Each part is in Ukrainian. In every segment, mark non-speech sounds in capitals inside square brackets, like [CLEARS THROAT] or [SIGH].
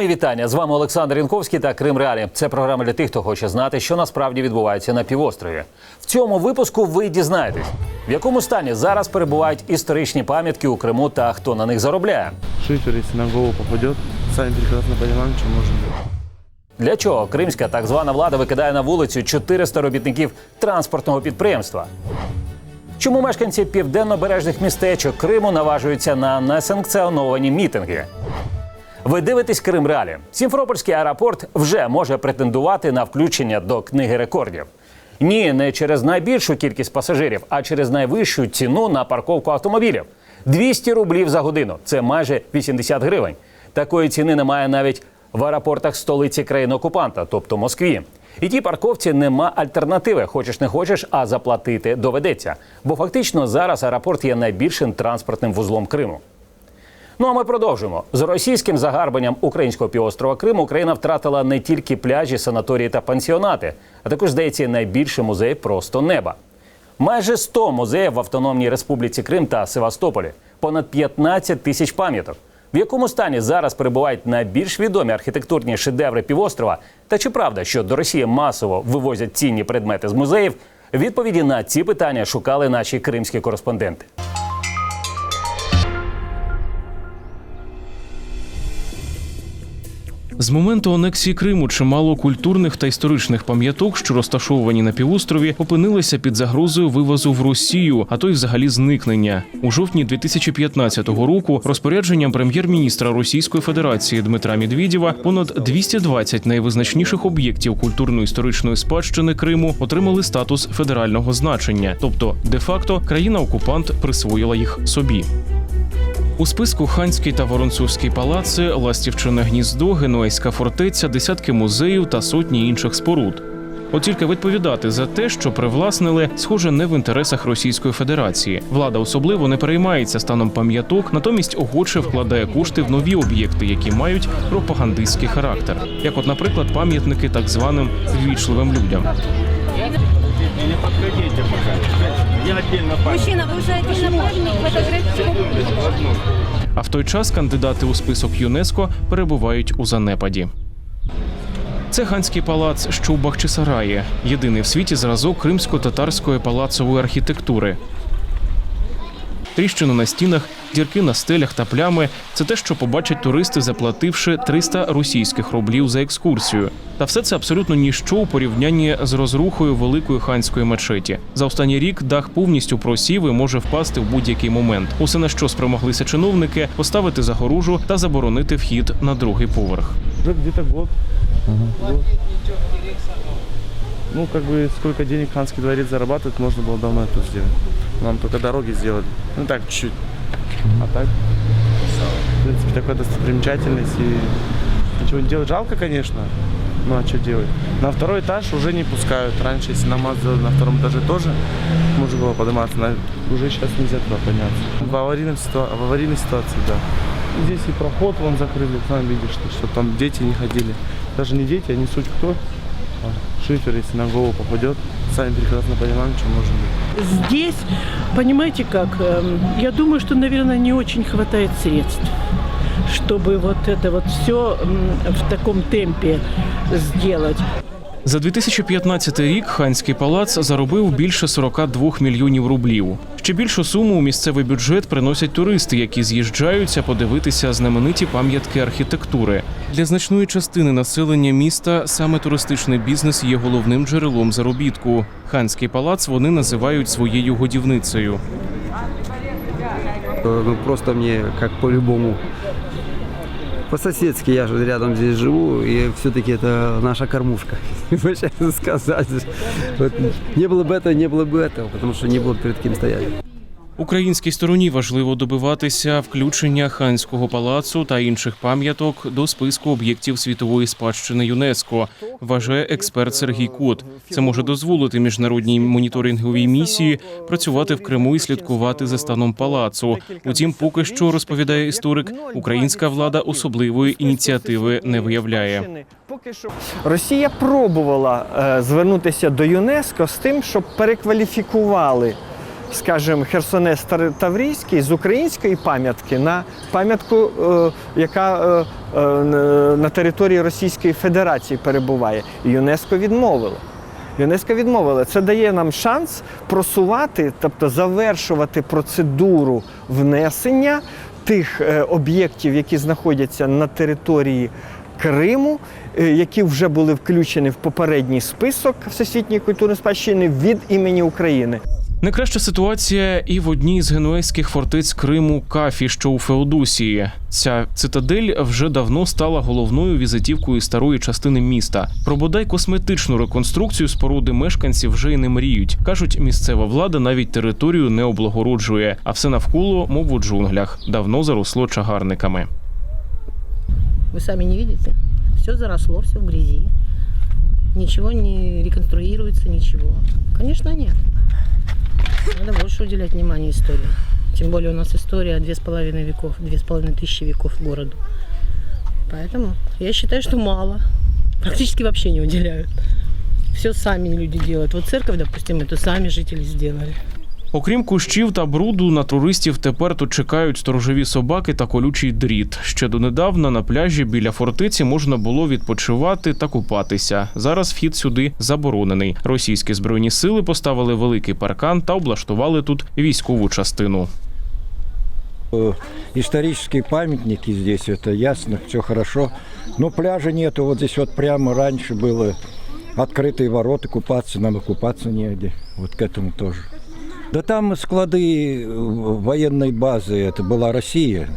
Мої вітання з вами Олександр Янковський та Крим Реалі. Це програма для тих, хто хоче знати, що насправді відбувається на півострові. В цьому випуску ви дізнаєтесь, в якому стані зараз перебувають історичні пам'ятки у Криму та хто на них заробляє. Шифер, если на голову попадет, сами прекрасно понимаем, что может быть. Для чого кримська так звана влада викидає на вулицю 400 робітників транспортного підприємства? Чому мешканці південно-бережних містечок Криму наважуються на несанкціоновані мітинги? Ви дивитесь Крим Реалі. Сімфропольський аеропорт вже може претендувати на включення до книги рекордів. Ні, не через найбільшу кількість пасажирів, а через найвищу ціну на парковку автомобілів. 200 рублів за годину це майже 80 гривень. Такої ціни немає навіть в аеропортах столиці країни-окупанта, тобто Москві. І тій парковці нема альтернативи. Хочеш не хочеш, а заплатити доведеться. Бо фактично зараз аеропорт є найбільшим транспортним вузлом Криму. Ну а ми продовжуємо з російським загарбанням українського півострова Криму. Україна втратила не тільки пляжі, санаторії та пансіонати, а також здається найбільший музей просто неба. Майже 100 музеїв в Автономній Республіці Крим та Севастополі, понад 15 тисяч пам'яток. В якому стані зараз перебувають найбільш відомі архітектурні шедеври півострова? Та чи правда, що до Росії масово вивозять цінні предмети з музеїв? Відповіді на ці питання шукали наші кримські кореспонденти. З моменту анексії Криму чимало культурних та історичних пам'яток, що розташовані на півострові, опинилися під загрозою вивозу в Росію, а то й взагалі зникнення. У жовтні 2015 року розпорядженням прем'єр-міністра Російської Федерації Дмитра Медведєва понад 220 найвизначніших об'єктів культурно-історичної спадщини Криму отримали статус федерального значення, тобто де-факто країна-окупант присвоїла їх собі. У списку Ханський та Воронцовський палаци, Ластівчине гніздо, Генуейська фортеця, десятки музеїв та сотні інших споруд. От тільки відповідати за те, що привласнили, схоже, не в інтересах Російської Федерації. Влада особливо не переймається станом пам'яток, натомість охоче вкладає кошти в нові об'єкти, які мають пропагандистський характер, як, от, наприклад, пам'ятники так званим ввічливим людям. Не. Я отдельно. Мужчина, ви вже отдельно памятник фотографируете? А в той час кандидати у список ЮНЕСКО перебувають у занепаді. Це ханський палац, що у Бахчисараї, єдиний в світі зразок кримсько-татарської палацової архітектури. Тріщину на стінах, дірки на стелях та плями це те, що побачать туристи, заплативши 300 російських рублів за екскурсію. Та все це абсолютно ніщо у порівнянні з розрухою великої ханської мечеті. За останній рік дах повністю просів і може впасти в будь-який момент. Усе на що спромоглися чиновники поставити загорожу та заборонити вхід на другий поверх. Уже где-то год. Год. Ну, как бы, сколько денег Ханский дворец зарабатывает, можно было давно это сделать. Нам только дороги сделали. Ну, так, чуть-чуть. А так, в принципе, такая достопримечательность. И ничего не делать. Жалко, конечно. Ну, а что делать? На второй этаж уже не пускают. Раньше, если нам сделали на втором этаже тоже, можно было подниматься. На... Уже сейчас нельзя туда подняться. В аварийной, ситуа- в аварийной ситуации, да. И Здесь и проход вон закрыли, сам видишь, что, что там дети не ходили. Даже не дети, они суть кто? А, Шифер, если на голову попадет, сами прекрасно понимаем, что может быть. Здесь, понимаете как, эм, я думаю, что, наверное, не очень хватает средств, чтобы вот это вот все в таком темпе сделать. За 2015 рік ханський палац заробив більше 42 мільйонів рублів. Ще більшу суму у місцевий бюджет приносять туристи, які з'їжджаються подивитися знамениті пам'ятки архітектури. Для значної частини населення міста саме туристичний бізнес є головним джерелом заробітку. Ханський палац вони називають своєю годівницею. Э, Ну, просто мне как по-любому. По-соседски я же рядом здесь живу, и все-таки это наша кормушка, [LAUGHS] если честно сказать. Вот не было бы этого, не было бы этого, потому что не было бы перед кем стоять. Українській стороні важливо добиватися включення ханського палацу та інших пам'яток до списку об'єктів світової спадщини ЮНЕСКО, вважає експерт Сергій Кот. Це може дозволити міжнародній моніторинговій місії працювати в Криму і слідкувати за станом палацу. Утім, поки що розповідає історик, українська влада особливої ініціативи не виявляє. Росія пробувала е, звернутися до ЮНЕСКО з тим, щоб перекваліфікували скажімо, Херсонес Таврійський з української пам'ятки на пам'ятку, е, яка е, е, на території Російської Федерації перебуває. ЮНЕСКО відмовило. ЮНЕСКО відмовила. Це дає нам шанс просувати, тобто завершувати процедуру внесення тих об'єктів, які знаходяться на території Криму, які вже були включені в попередній список Всесвітньої культурної спадщини від імені України. Найкраща ситуація і в одній з генуезьких фортець Криму Кафі, що у Феодосії. Ця цитадель вже давно стала головною візитівкою старої частини міста. Про бодай косметичну реконструкцію споруди мешканці вже й не мріють. кажуть, місцева влада навіть територію не облагороджує, а все навколо, мов у джунглях, давно заросло чагарниками. Вы сами не видите? Все заросло, все в грязи. Ничего не реконструируется, ничего. Конечно, нет. Надо больше уделять внимание истории. Тем более у нас история две с половиной веков, две с половиной тысячи веков городу. Поэтому я считаю, что мало. Практически вообще не уделяют. Все сами люди делают. Вот церковь, допустим, это сами жители сделали. Окрім кущів та бруду, на туристів тепер тут чекають сторожові собаки та колючий дріт. Ще донедавна на пляжі біля фортеці можна було відпочивати та купатися. Зараз вхід сюди заборонений. Російські збройні сили поставили великий паркан та облаштували тут військову частину. Э, исторические памятники здесь, это ясно, все хорошо. Но пляжа нету, вот здесь вот прямо раньше было открытые ворота, купаться, нам и купаться негде, вот к этому тоже. Да там склады э, военной базы, это была Россия,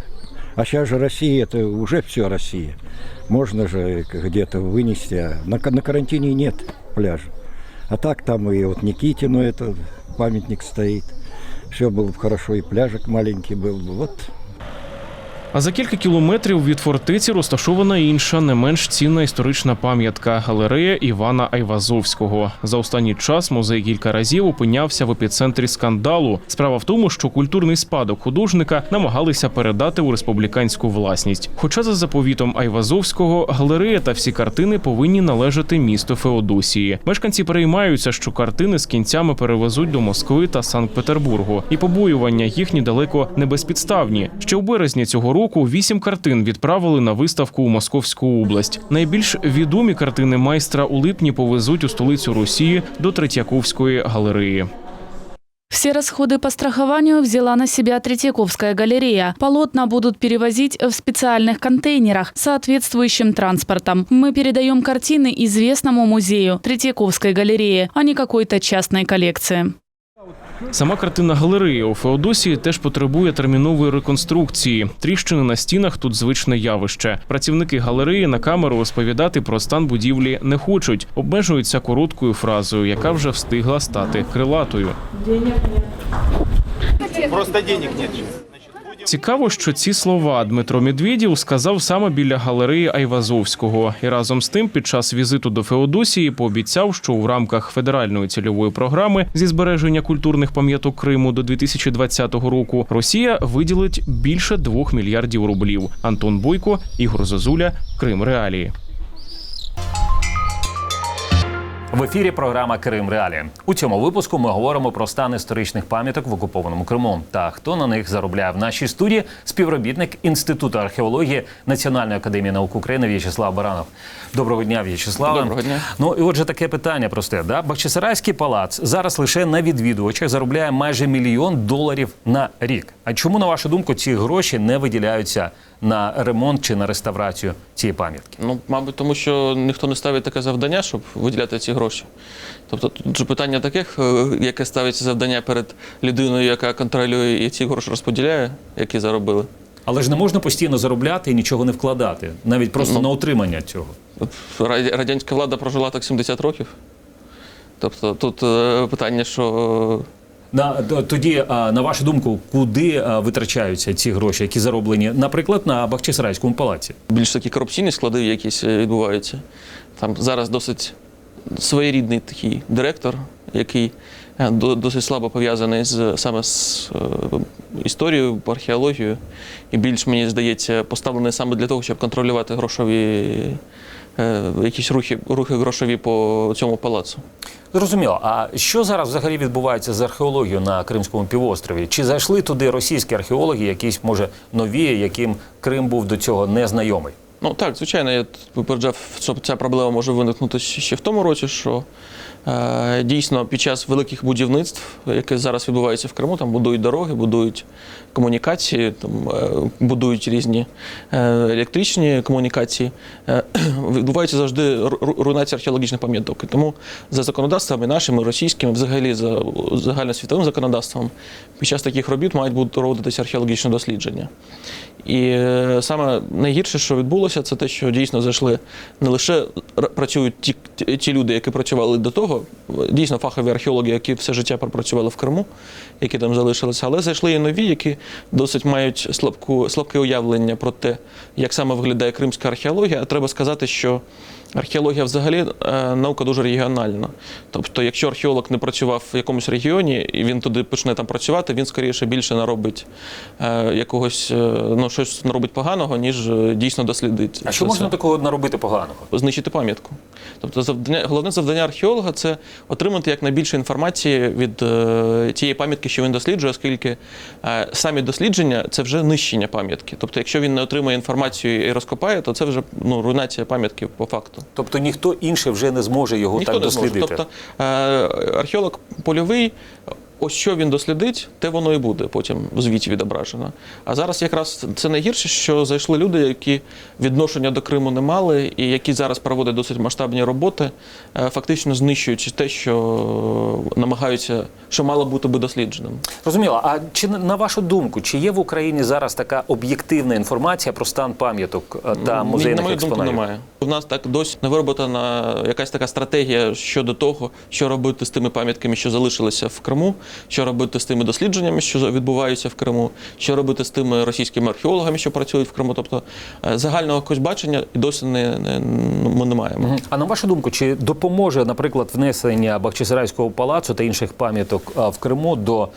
а сейчас же Россия, это уже все Россия. Можно же где-то вынести, а на, ка- на карантине нет пляжа. А так там и вот Никитину этот памятник стоит. Все было бы хорошо, и пляжик маленький был бы. Вот а за кілька кілометрів від фортеці розташована інша, не менш цінна історична пам'ятка галерея Івана Айвазовського. За останній час музей кілька разів опинявся в епіцентрі скандалу. Справа в тому, що культурний спадок художника намагалися передати у республіканську власність. Хоча за заповітом Айвазовського галерея та всі картини повинні належати місту Феодосії. Мешканці переймаються, що картини з кінцями перевезуть до Москви та Санкт-Петербургу, і побоювання їхні далеко не безпідставні. Ще у березні цього року вісім картин відправили на виставку у Московську область. Найбільш відомі картини майстра у липні повезуть у столицю Росії до Третьяковської галереї. Все расходы по страхованию взяла на себя Третьяковская галерея. Полотна будут перевозить в специальных контейнерах с соответствующим транспортом. Мы передаем картины известному музею Третьяковской галереи, а не какой-то частной коллекции. Сама картина галереї у Феодосії теж потребує термінової реконструкції. Тріщини на стінах тут звичне явище. Працівники галереї на камеру розповідати про стан будівлі не хочуть, обмежуються короткою фразою, яка вже встигла стати крилатою. Просто денег нет. Цікаво, що ці слова Дмитро Медведєв сказав саме біля галереї Айвазовського, і разом з тим, під час візиту до Феодосії, пообіцяв, що в рамках федеральної цільової програми зі збереження культурних пам'яток Криму до 2020 року Росія виділить більше двох мільярдів рублів. Антон Бойко, Ігор Зозуля, Крим Реалії. В ефірі програма Крим Реалі. У цьому випуску ми говоримо про стан історичних пам'яток в окупованому Криму та хто на них заробляє в нашій студії співробітник інституту археології Національної академії наук України В'ячеслав Баранов. Доброго дня, В'ячеславе. Доброго дня. Ну і отже, таке питання просте. Да? Бахчисарайський палац зараз лише на відвідувачах заробляє майже мільйон доларів на рік. А чому, на вашу думку, ці гроші не виділяються на ремонт чи на реставрацію цієї пам'ятки? Ну, мабуть, тому що ніхто не ставить таке завдання, щоб виділяти ці гроші. Тобто тут же питання таке, яке ставиться завдання перед людиною, яка контролює і ці гроші розподіляє, які заробили. Але ж не можна постійно заробляти і нічого не вкладати, навіть просто Ну. на утримання цього. Радянська влада прожила так 70 років. Тобто тут е, питання, що На тоді, на вашу думку, куди витрачаються ці гроші, які зароблені, наприклад, на Бахчисарайському палаці? більш такі корупційні склади якісь е, відбуваються. Там зараз досить своєрідний такий директор, який е, досить слабо пов'язаний з саме з е, історією, археологією, і більш мені здається, поставлений саме для того, щоб контролювати грошові якісь рухи, рухи грошові по цьому палацу. Зрозуміло. А що зараз взагалі відбувається з археологією на Кримському півострові? Чи зайшли туди російські археологи, якісь може нові, яким Крим був до цього незнайомий? Ну так, звичайно, я попереджав, що ця проблема може виникнути ще в тому році, що е, дійсно під час великих будівництв, яке зараз відбувається в Криму, там будують дороги, будують комунікації, там, е, будують різні е, електричні комунікації, е, [CLEARS THROAT] відбувається завжди ру- ру- руйнація археологічних пам'яток. Тому за законодавствами нашими, російськими, взагалі за загальносвітовим законодавством, під час таких робіт мають бути проводитися археологічні дослідження. І е, саме найгірше, що відбулося, це те, що дійсно зайшли не лише працюють ті- ті люди, які працювали до того, дійсно фахові археологи, які все життя пропрацювали в Криму, які там залишилися, але зайшли і нові, які досить мають слабку, слабке уявлення про те, як саме виглядає кримська археологія. А треба сказати, що археологія взагалі е, наука дуже регіональна. Тобто, якщо археолог не працював в якомусь регіоні і він туди почне там працювати, він скоріше більше наробить е, якогось, е, ну щось наробить поганого, ніж дійсно дослідить. А що можна такого наробити поганого? знищити пам'ятку. Тобто, завдання, головне завдання археолога це отримати якнайбільше інформації від тієї пам'ятки, що він досліджує, оскільки самі дослідження це вже нищення пам'ятки. Тобто, якщо він не отримає інформацію і розкопає, то це вже ну, руйнація пам'ятки по факту. Тобто ніхто інший вже не зможе його Ніхто так дослідити. Тобто е, археолог польовий, ось що він дослідить, те воно і буде потім в звіті відображено. А зараз якраз це найгірше, що зайшли люди, які відношення до Криму не мали, і які зараз проводять досить масштабні роботи, е, фактично знищуючи те, що намагаються, що мало бути би дослідженим. Розуміло. А чи на вашу думку, чи є в Україні зараз така об'єктивна інформація про стан пам'яток е, та музейних на мою думку, немає. У нас так досі не вироблена якась така стратегія щодо того, що робити з тими пам'ятками, що залишилися в Криму, що робити з тими дослідженнями, що відбуваються в Криму, що робити з тими російськими археологами, що працюють в Криму. Тобто е, загального якогось бачення і досі не, не, ми не маємо. А на вашу думку, чи допоможе, наприклад, внесення Бахчисарайського палацу та інших пам'яток в Криму до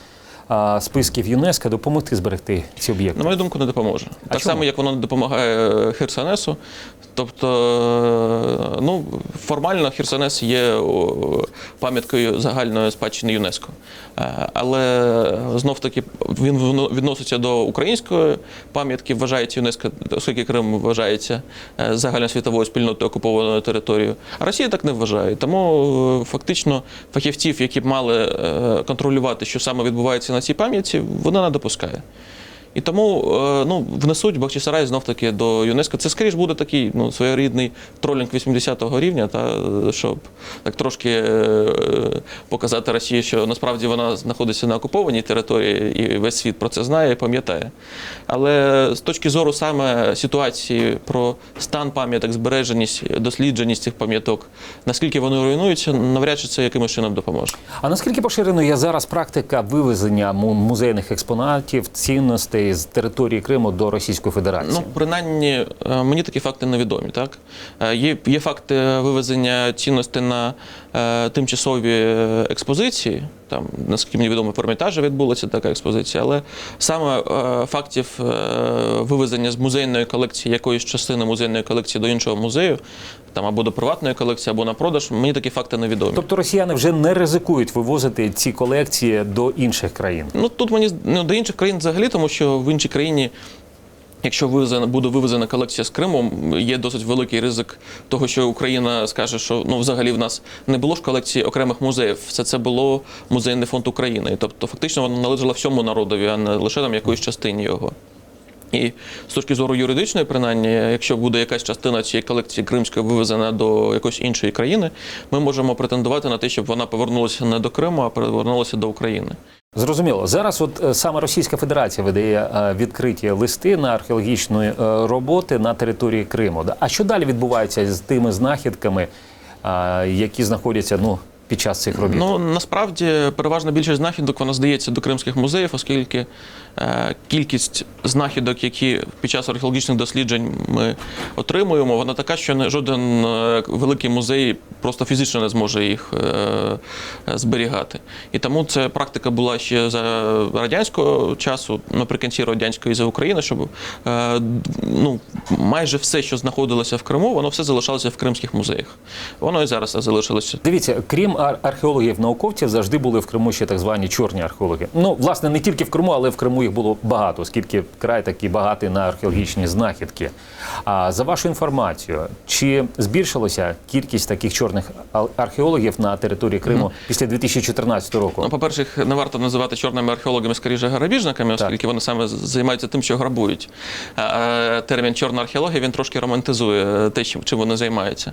списків ЮНЕСКО допомогти зберегти ці об'єкти? На мою думку, не допоможе. так чому? само, як воно не допомагає е, Херсонесу. Тобто, е, ну, формально Херсонес є пам'яткою загальної спадщини ЮНЕСКо. Е, Але знов таки він відноситься до української пам'ятки, вважається ЮНЕСКо, оскільки Крим вважається е, загальносвітовою спільнотою окупованою територією. А Росія так не вважає. Тому фактично фахівців, які б мали контролювати, що саме відбувається на цій пам'ятці, вона не допускає. І тому е, ну, внесуть Бахчисарай знов таки до ЮНЕСКО. Це скоріш буде такий ну, своєрідний тролінг 80-го рівня, та, щоб так трошки е, показати Росії, що насправді вона знаходиться на окупованій території, і весь світ про це знає і пам'ятає. Але з точки зору саме ситуації про стан пам'яток, збереженість, дослідженість цих пам'яток, наскільки вони руйнуються, навряд чи це якимось чином допоможе. А наскільки поширеною є зараз практика вивезення музейних експонатів, цінностей з території Криму до Російської Федерації? Ну, принаймні, е, мені такі факти невідомі. Так? Е, Є, є факти вивезення цінностей на е, тимчасові е, експозиції. Там, наскільки мені відомо, в Ермітажі відбулася така експозиція, але саме е, фактів е, вивезення з музейної колекції якоїсь частини музейної колекції до іншого музею, там або до приватної колекції, або на продаж, мені такі факти невідомі. Тобто росіяни вже не ризикують вивозити ці колекції до інших країн. Ну тут мені ну, до інших країн взагалі, тому що в іншій країні. Якщо вивезена буде вивезена колекція з Криму, є досить великий ризик того, що Україна скаже, що ну взагалі в нас не було ж колекції окремих музеїв. Все це було музейний фонд України. Тобто, фактично воно належало всьому народові, а не лише там якоїсь частині його. І з точки зору юридичної, принаймні, якщо буде якась частина цієї колекції кримської вивезена до якоїсь іншої країни, ми можемо претендувати на те, щоб вона повернулася не до Криму, а повернулася до України. Зрозуміло. Зараз от е, саме Російська Федерація видає е, відкриті листи на археологічні е, роботи на території Криму. А що далі відбувається з тими знахідками, які знаходяться ну, під час цих робіт? Ну насправді переважна більшість знахідок вона здається до кримських музеїв, оскільки кількість знахідок, які під час археологічних досліджень ми отримуємо, вона така, що жоден е, великий музей просто фізично не зможе їх е, е, зберігати. І тому ця практика була ще за радянського часу, наприкінці радянської за України, щоб е, ну, майже все, що знаходилося в Криму, воно все залишалося в кримських музеях. Воно і зараз залишилося. Дивіться, крім археологів, науковців завжди були в Криму ще так звані чорні археологи. Ну, власне, не тільки в Криму, але в Криму їх було багато, оскільки край такий багатий на археологічні знахідки. А за вашу інформацію, чи збільшилася кількість таких чорних археологів на території Криму після 2014 року? Ну, по-перше, їх не варто називати чорними археологами, скоріше грабіжниками, оскільки вони саме займаються тим, що грабують. Е, Термін чорна археологія він трошки романтизує те, чим чим вони займаються.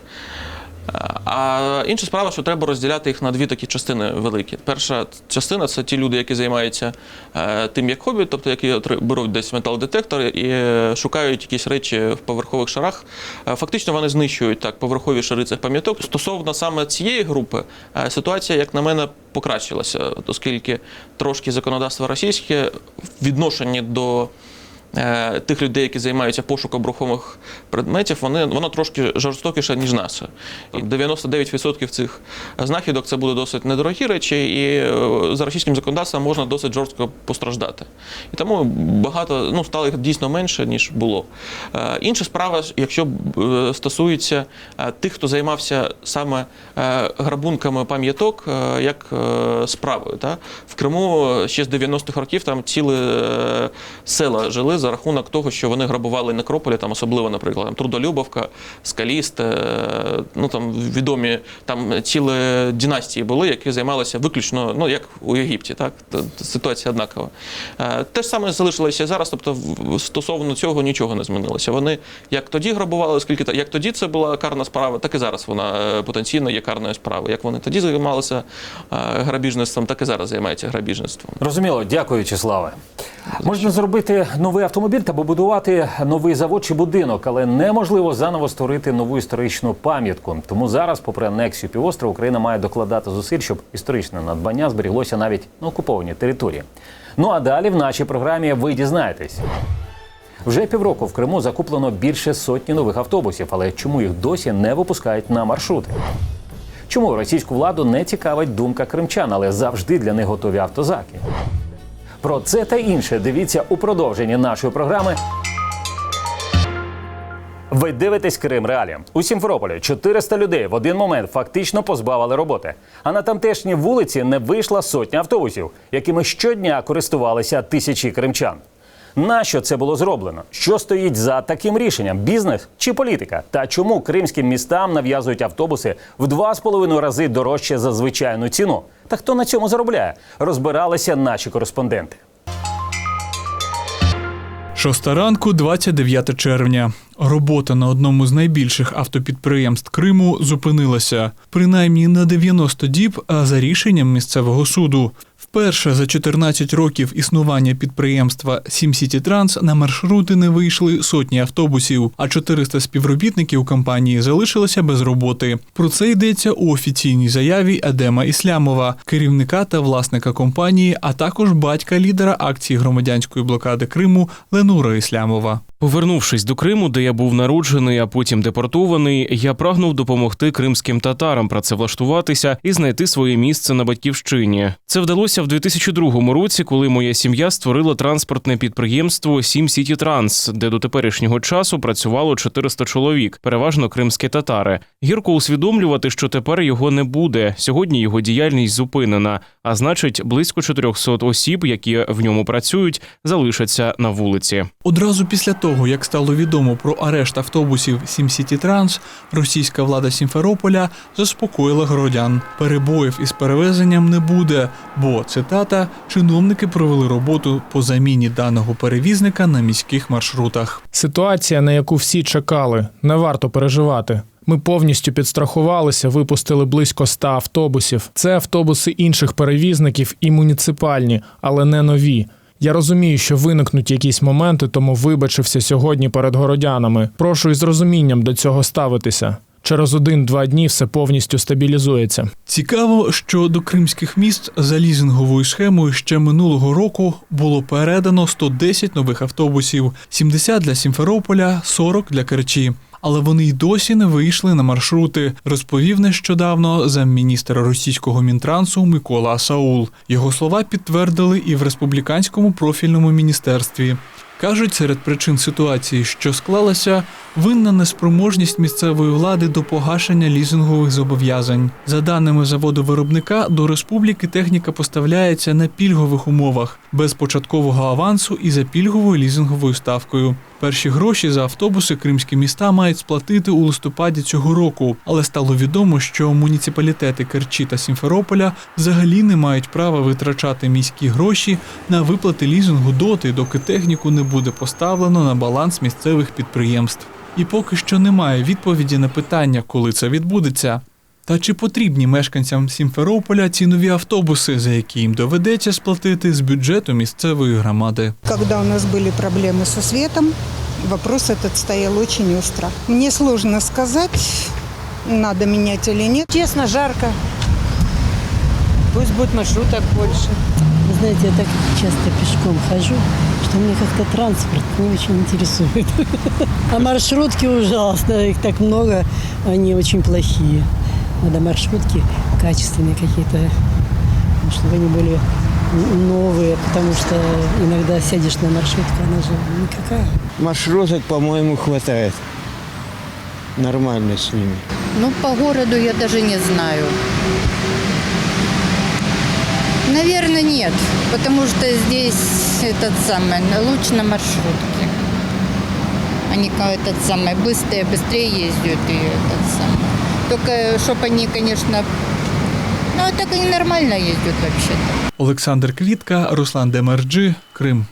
А інша справа, що треба розділяти їх на дві такі частини великі. Перша частина це ті люди, які займаються е, тим як хобі, тобто які беруть десь металодетектор і е, шукають якісь речі в поверхових шарах. Е, Фактично вони знищують так поверхові шари цих пам'яток. Стосовно саме цієї групи, ситуація, як на мене, покращилася, оскільки трошки законодавство російське в відношенні до тих людей, які займаються пошуком рухомих предметів, вони, воно трошки жорстокіше, ніж нас. І 99% цих знахідок це буде досить недорогі речі, і е, за російським законодавством можна досить жорстко постраждати. І тому багато ну, стало їх дійсно менше, ніж було. Е, Інша справа, якщо е, стосується е, тих, хто займався саме е, грабунками пам'яток, е, як е, справою. Та? В Криму ще з 90-х років там ціле е, села жили за рахунок того, що вони грабували некрополі, там особливо, наприклад, там Трудолюбовка, Скаліст, е, ну там відомі там цілі династії були, які займалися виключно, ну як у Єгипті, так ситуація однакова. Е, Те ж саме залишилося зараз, тобто стосовно цього нічого не змінилося. Вони як тоді грабували, оскільки як тоді це була карна справа, так і зараз вона е, потенційно є карною справою. Як вони тоді займалися грабіжництвом, так і зараз займаються грабіжництвом. Розуміло, дякую, Вячеславе. Можна зробити новий автомобіль та побудувати новий завод чи будинок, але неможливо заново створити нову історичну пам'ятку. Тому зараз, попри анексію півострова, Україна має докладати зусиль, щоб історичне надбання зберіглося навіть на окупованій території. Ну а далі в нашій програмі ви дізнаєтесь. Вже півроку в Криму закуплено більше сотні нових автобусів, але чому їх досі не випускають на маршрути? Чому російську владу не цікавить думка кримчан, але завжди для них готові автозаки? Про це та інше дивіться у продовженні нашої програми. Ви дивитесь Крим Реалі. У Сімферополі 400 людей в один момент фактично позбавили роботи. А на тамтешній вулиці не вийшла сотня автобусів, якими щодня користувалися тисячі кримчан. Нащо це було зроблено? Що стоїть за таким рішенням? Бізнес чи політика? Та чому кримським містам нав'язують автобуси в два з половиною рази дорожче за звичайну ціну? Та хто на цьому заробляє? Розбиралися наші кореспонденти. Шоста ранку, 29 червня. Робота на одному з найбільших автопідприємств Криму зупинилася принаймні на 90 діб, а за рішенням місцевого суду. Вперше за 14 років існування підприємства Сімсіті Транс на маршрути не вийшли сотні автобусів, а 400 співробітників компанії залишилися без роботи. Про це йдеться у офіційній заяві Едема Іслямова, керівника та власника компанії, а також батька лідера акції громадянської блокади Криму Ленура Іслямова. Повернувшись до Криму, де я був народжений, а потім депортований, я прагнув допомогти кримським татарам працевлаштуватися і знайти своє місце на батьківщині. Це вдалося в 2002 році, коли моя сім'я створила транспортне підприємство Сім Сіті Транс, де до теперішнього часу працювало 400 чоловік, переважно кримські татари. Гірко усвідомлювати, що тепер його не буде. Сьогодні його діяльність зупинена, а значить, близько 400 осіб, які в ньому працюють, залишаться на вулиці. Одразу після того, як стало відомо про арешт автобусів Сімсіті Транс, російська влада Сімферополя заспокоїла городян. Перебоїв із перевезенням не буде, бо цитата чиновники провели роботу по заміні даного перевізника на міських маршрутах. Ситуація, на яку всі чекали, не варто переживати. Ми повністю підстрахувалися, випустили близько 100 автобусів. Це автобуси інших перевізників і муніципальні, але не нові. Я розумію, що виникнуть якісь моменти, тому вибачився сьогодні перед городянами. Прошу із розумінням до цього ставитися. Через один-два дні все повністю стабілізується. Цікаво, що до кримських міст за лізинговою схемою ще минулого року було передано 110 нових автобусів, 70 для Сімферополя, 40 для Керчі. Але вони й досі не вийшли на маршрути, розповів нещодавно замміністра російського мінтрансу Микола Асаул. Його слова підтвердили і в республіканському профільному міністерстві. Кажуть, серед причин ситуації, що склалася, винна неспроможність місцевої влади до погашення лізингових зобов'язань. За даними заводу виробника, до республіки техніка поставляється на пільгових умовах, без початкового авансу і за пільговою лізинговою ставкою. Перші гроші за автобуси кримські міста мають сплатити у листопаді цього року, але стало відомо, що муніципалітети Керчі та Сімферополя взагалі не мають права витрачати міські гроші на виплати лізингу доти, доки техніку не буде поставлено на баланс місцевих підприємств. І поки що немає відповіді на питання, коли це відбудеться. Та чи потрібні мешканцям Сімферополя ці нові автобуси, за які їм доведеться сплатити з бюджету місцевої громади? Когда у нас были проблемы со светом, вопрос этот стоял очень остро. Мне сложно сказать, надо менять или нет. Честно, жарко. Пусть будет маршруток больше. Вы знаете, я так часто пешком хожу, что мне как-то транспорт не очень интересует. [LAUGHS] А маршрутки ужасно, их так много, они очень плохие. Надо маршрутки качественные какие-то, чтобы они были новые, потому что иногда сядешь на маршрутку, она же никакая. Маршруток, по-моему, хватает. Нормально с ними. Ну, по городу я даже не знаю. Наверное, нет, потому что здесь этот самый, лучше на маршрутке. Они как этот самый, быстрее, быстрее ездят и этот самый. Только, чтобы они, конечно, ну, так і нормально ездят вообще-то. Олександр Квітка, Руслан Демерджи, Крим.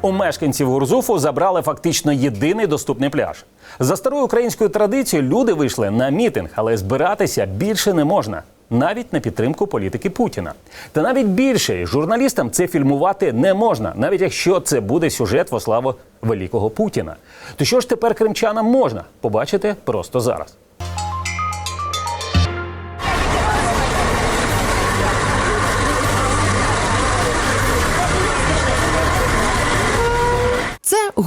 У мешканців Гурзуфу забрали фактично єдиний доступний пляж. За старою українською традицією люди вийшли на мітинг, але збиратися більше не можна. Навіть на підтримку політики Путіна. Та навіть більше журналістам це фільмувати не можна, навіть якщо це буде сюжет во славу великого Путіна. То що ж тепер кримчанам можна побачити просто зараз.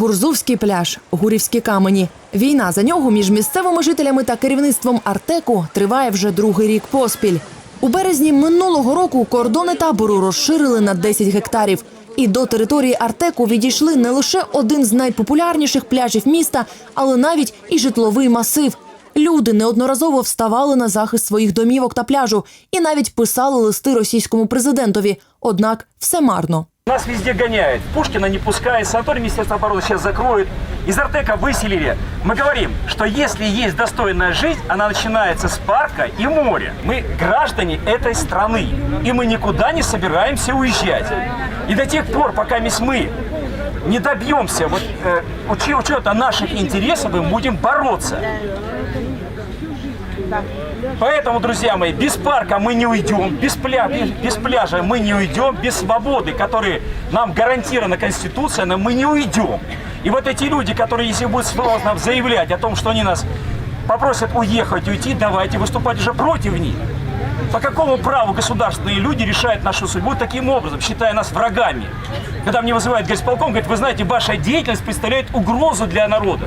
Гурзувський пляж, Гурівські камені. Війна за нього між місцевими жителями та керівництвом Артеку триває вже другий рік поспіль. У березні минулого року кордони табору розширили на 10 гектарів. І до території Артеку відійшли не лише один з найпопулярніших пляжів міста, але навіть і житловий масив. Люди неодноразово вставали на захист своїх домівок та пляжу і навіть писали листи російському президентові. Однак все марно. Нас везде гоняют. Пушкина не пускает, санаторий Министерства обороны сейчас закроют. Из Артека выселили. Мы говорим, что если есть достойная жизнь, она начинается с парка и моря. Мы граждане этой страны, и мы никуда не собираемся уезжать. И до тех пор, пока мы не добьемся вот, э, учета наших интересов, мы будем бороться. Поэтому, друзья мои, без парка мы не уйдем, без, пля- без- пляжа мы не уйдем, без свободы, которая нам гарантирована Конституцией, мы не уйдем. И вот эти люди, которые, если будут сложно заявлять о том, что они нас попросят уехать, уйти, давайте выступать уже против них. По какому праву государственные люди решают нашу судьбу таким образом, считая нас врагами? Когда мне вызывает горисполком, говорит, вы знаете, ваша деятельность представляет угрозу для народа.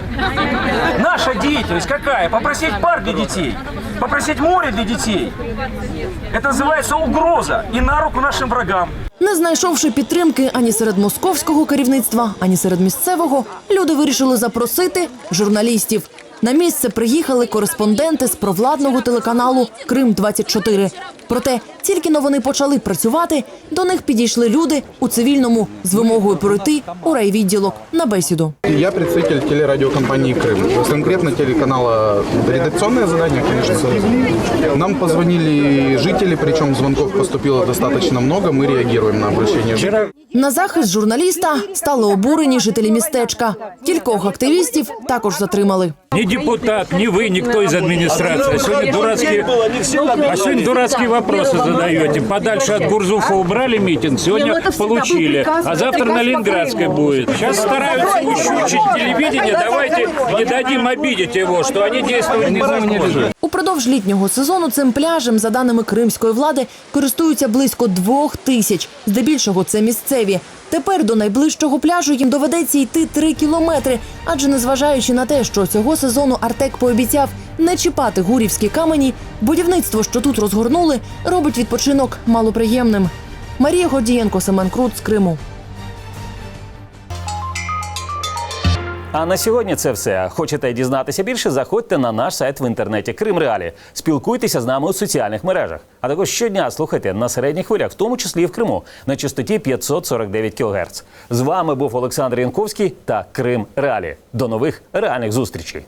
Наша деятельность какая? Попросить парк для детей, попросить море для детей. Это называется угроза и на руку нашим врагам. Не знайшовши підтримки ані серед московського керівництва, ані серед місцевого, люди вирішили запросити журналістів. На місце приїхали кореспонденти з провладного телеканалу Крим 24 Проте тільки но вони почали працювати, до них підійшли люди у цивільному з вимогою пройти у райвідділок на бесіду. Я представитель телерадиокомпании «Крым». Конкретно телеканала редакционное задание, конечно. Нам позвонили жители, причем звонков поступило достаточно много. Мы реагируем на жителей. На захист журналіста стали обурені жителі містечка. Кількох активістів також затримали. Депутат, ни вы, никто из администрации. А сегодня дурацкие, а сегодня дурацкие вопросы задаете. Подальше от Гурзуфа убрали митинг, сегодня получили. А завтра на Ленинградской будет. Сейчас стараются ущучить телевидение. Давайте не дадим обидеть его, что они действуют незаконно. Упродовж літнього сезону цим пляжем, за даними кримської влади, користуються близько двох тисяч. Здебільшого це місцеві. Тепер до найближчого пляжу їм доведеться йти три кілометри. Адже незважаючи на те, що цього сезону Артек пообіцяв не чіпати гурівські камені, будівництво, що тут розгорнули, робить відпочинок малоприємним. Марія Гордієнко, Семен Крут з Криму. А на сьогодні це все. Хочете дізнатися більше? Заходьте на наш сайт в інтернеті Крим Реалі. Спілкуйтеся з нами у соціальних мережах. А також щодня слухайте на середніх хвилях, в тому числі і в Криму, на частоті 549 кГц. З вами був Олександр Янковський та Крим Реалі. До нових реальних зустрічей.